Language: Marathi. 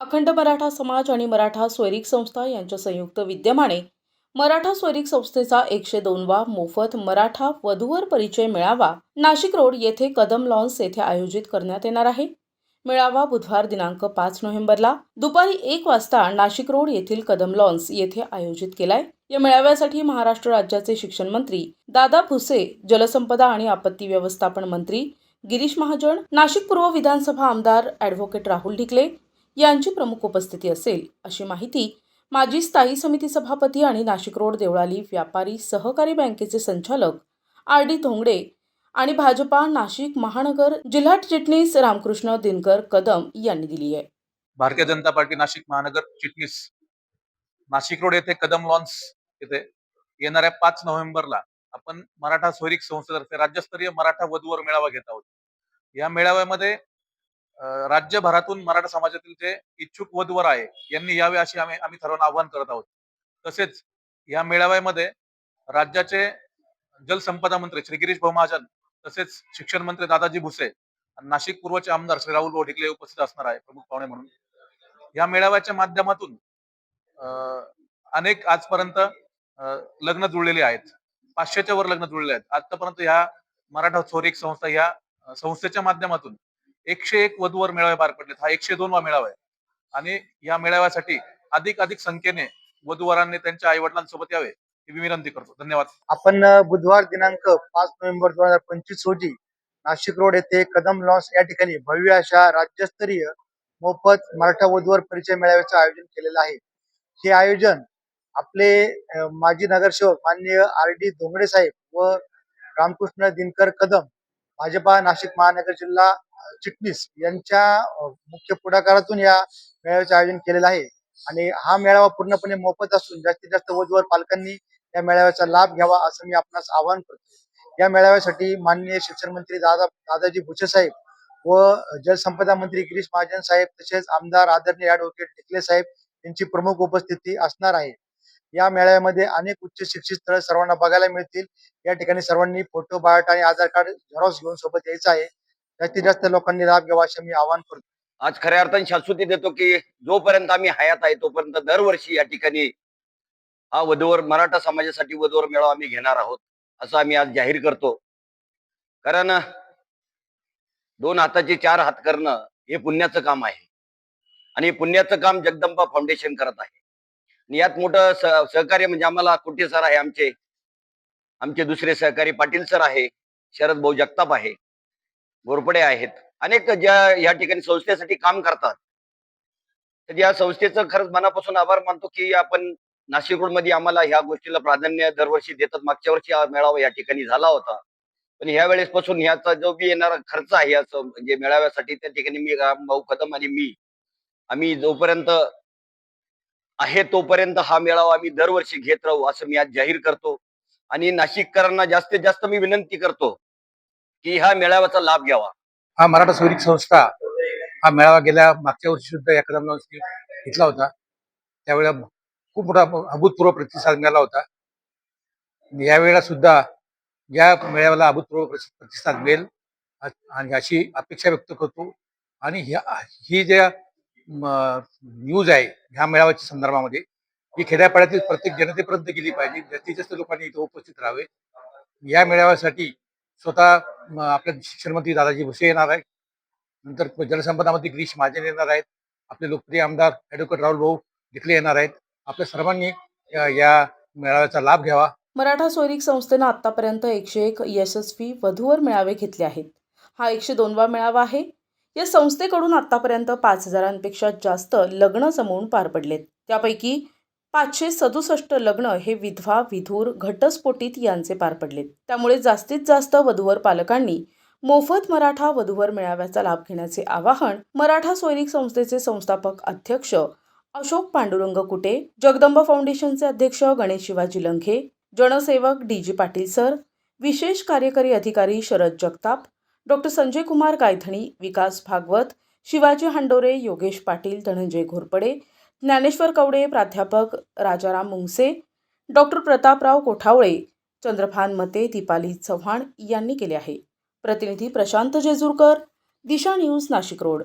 अखंड मराठा समाज आणि मराठा स्वैरिक संस्था यांच्या संयुक्त विद्यमाने मराठा स्वैरिक संस्थेचा एकशे दोनवा मोफत मराठा वधूवर परिचय मेळावा नाशिक रोड येथे कदम लॉन्स येथे आयोजित करण्यात येणार आहे. मेळावा बुधवार दिनांक पाच नोव्हेंबरला दुपारी एक वाजता नाशिक रोड येथील कदम लॉन्स येथे आयोजित केलाय. या मेळाव्यासाठी महाराष्ट्र राज्याचे शिक्षण मंत्री दादा भुसे जलसंपदा आणि आपत्ती व्यवस्थापन मंत्री गिरीश महाजन नाशिक पूर्व विधानसभा आमदार ॲडव्होकेट राहुल ढिकले यांची प्रमुख उपस्थिती असेल अशी माहिती माजी स्थायी समिती सभापती आणि नाशिक रोड देवळाली व्यापारी सहकारी बँकेचे संचालक आर डी धोंगडे आणि भाजपा नाशिक महानगर जिल्हा चिटणीस रामकृष्ण दिनकर कदम यांनी दिली आहे. भारतीय जनता पार्टी नाशिक महानगर चिटणीस नाशिक रोड येथे कदम लॉन्स येथे येणाऱ्या पाच नोव्हेंबरला आपण मराठा स्वैरिक संस्थेतर्फे राज्यस्तरीय मराठा वधूवर मेळावा घेत आहोत. या मेळाव्यामध्ये राज्यभरातून मराठा समाजातील जे इच्छुक वधवर आहे यांनी यावे अशी आम्ही आम्ही सर्वांना आवाहन करत आहोत. तसेच या मेळाव्यामध्ये राज्याचे जलसंपदा मंत्री श्री गिरीश भाऊ महाजन तसेच शिक्षण मंत्री दादाजी भुसे आणि नाशिक पूर्वचे आमदार श्री राहुल बोढिकले उपस्थित असणार आहे प्रमुख पाहुणे म्हणून. या मेळाव्याच्या माध्यमातून अं, अनेक आजपर्यंत अं, लग्न जुळलेले आहेत. पाचशेच्या वर लग्न जुळलेले आहेत. आतापर्यंत ह्या मराठा चोरिक संस्था ह्या संस्थेच्या माध्यमातून एकशे एक वधूवर मेळावे पार पडलेत. हा एकशे दोनवा मेळावा आहे. आणि या मेळाव्यासाठी अधिक अधिक संख्येने वधूवरांनी त्यांच्या आई वडिलांसोबत यावे ही मी विनंती करतो. धन्यवाद. आपण बुधवार दिनांक पाच नोव्हेंबर दोन हजार पंचवीस रोजी नाशिक रोड येथे कदम लॉन्स या ठिकाणी भव्य अशा राज्यस्तरीय मोफत मराठा वधूवर परिचय मेळाव्याचं आयोजन केलेलं आहे. हे आयोजन आपले माजी नगरसेवक माननीय आर डी धोंगडे साहेब व रामकृष्ण दिनकर कदम भाजपा नाशिक महानगर जिल्हा चिटणीस यांच्या मुख्य पुढाकारातून या मेळाव्याचे आयोजन केलेलं आहे. आणि हा मेळावा पूर्णपणे मोफत असून जास्तीत जास्त वधूवर पालकांनी या मेळाव्याचा लाभ घ्यावा असं मी आपणास आवाहन करतो या मेळाव्यासाठी माननीय शिक्षण मंत्री दादा दादाजी भुसे साहेब व जलसंपदा मंत्री गिरीश महाजन साहेब तसेच आमदार आदरणीय ॲडव्होकेट टिकले साहेब यांची प्रमुख उपस्थिती असणार आहे. या मेळाव्यामध्ये अनेक उच्च शिक्षित स्थळ सर्वांना बघायला मिळतील. या ठिकाणी सर्वांनी फोटो बायोटा आणि आधार कार्ड झेरॉक्स घेऊन सोबत यायचं आहे. जास्तीत जास्त लोकांनी लाभ घ्यावा असं मी आवाहन करतो. आज खऱ्या अर्थाने शाश्वती देतो की जोपर्यंत आम्ही हयात आहे तोपर्यंत दरवर्षी या ठिकाणी हा वधूवर मराठा समाजासाठी वधूवर मेळावा आम्ही घेणार आहोत असं आम्ही आज जाहीर करतो. कारण दोन हाताचे चार हात करणं हे पुण्याचं काम आहे. आणि पुण्याचं काम जगदंबा फाउंडेशन करत आहे. यात मोठं सहकार्य म्हणजे आम्हाला कुठे सर आहे आमचे. आमचे दुसरे सहकारी पाटील सर आहे शरद भाऊ जगताप आहे घोरपडे आहेत. अनेक ज्या या ठिकाणी संस्थेसाठी काम करतात. तर या संस्थेचं खरंच मनापासून आभार मानतो की आपण नाशिक रोडमध्ये आम्हाला ह्या गोष्टीला प्राधान्य दरवर्षी देतात. मागच्या वर्षी हा मेळावा या ठिकाणी झाला होता. पण ह्या वेळेस पासून ह्याचा जो बी येणारा खर्च आहे याचं म्हणजे मेळाव्यासाठी त्या ठिकाणी मी राम भाऊ कदम आणि मी आम्ही जोपर्यंत आहे तोपर्यंत हा मेळावा आम्ही दरवर्षी घेत राहू असं मी आज जाहीर करतो. आणि नाशिककरांना जास्तीत जास्त मी विनंती करतो की ह्या मेळाव्याचा लाभ घ्यावा. हा मराठा स्वैरिक संस्था हा मेळावा गेल्या मागच्या वर्षी सुद्धा या कदम घेतला होता. त्यावेळेला खूप मोठा अभूतपूर्व प्रतिसाद मिळाला होता. यावेळेला सुद्धा या मेळाव्याला अभूतपूर्व प्रतिसाद मिळेल. आणि अशी अपेक्षा व्यक्त करतो. आणि ह्या ही ज्या न्यूज आहे ह्या मेळाव्याच्या संदर्भामध्ये ही खेड्यापाड्यातील प्रत्येक जनतेपर्यंत गेली पाहिजे जास्तीत जास्त लोकांनी इथे उपस्थित राहावे. या मेळाव्यासाठी स्वतः आपल्या आपले शिक्षण मंत्री दादाजी भुसे येणार आहेत. नंतर जलसंपदा मंत्री गिरीश महाजन येणार आहेत. आपले लोकप्रिय आमदार ॲडव्होकेट राहुल भाऊ डिकले येणार आहेत. आपल्या सर्वांनी या मेळाव्याचा लाभ घ्यावा. मराठा सैनिक संस्थेनं आतापर्यंत एकशे एक यशस्वी वधूवर मेळावे घेतले आहेत. हा एकशे दोनवा मेळावा आहे. या संस्थेकडून आतापर्यंत पाच हजारांपेक्षा जास्त लग्न जमवून पार पडलेत. त्यापैकी पाचशे सदुसष्ट लग्न हे विधवा विधूर घटस्फोटित यांचे पार पडलेत. त्यामुळे जास्तीत जास्त वधूवर पालकांनी मोफत मराठा वधूवर मेळाव्याचा लाभ घेण्याचे आवाहन मराठा सैनिक संस्थेचे संस्थापक अध्यक्ष अशोक पांडुरंग कुटे जगदंबा फाउंडेशनचे अध्यक्ष गणेश शिवाजी लंघे जनसेवक डी जी पाटील सर विशेष कार्यकारी अधिकारी शरद जगताप डॉक्टर संजय कुमार गायथणी विकास भागवत शिवाजी हांडोरे योगेश पाटील धनंजय घोरपडे ज्ञानेश्वर कवडे प्राध्यापक राजाराम मुंगसे डॉक्टर प्रतापराव कोठावळे चंद्रभान मते दीपाली चव्हाण यांनी केले आहे. प्रतिनिधी प्रशांत जेजूरकर दिशा न्यूज नाशिक रोड.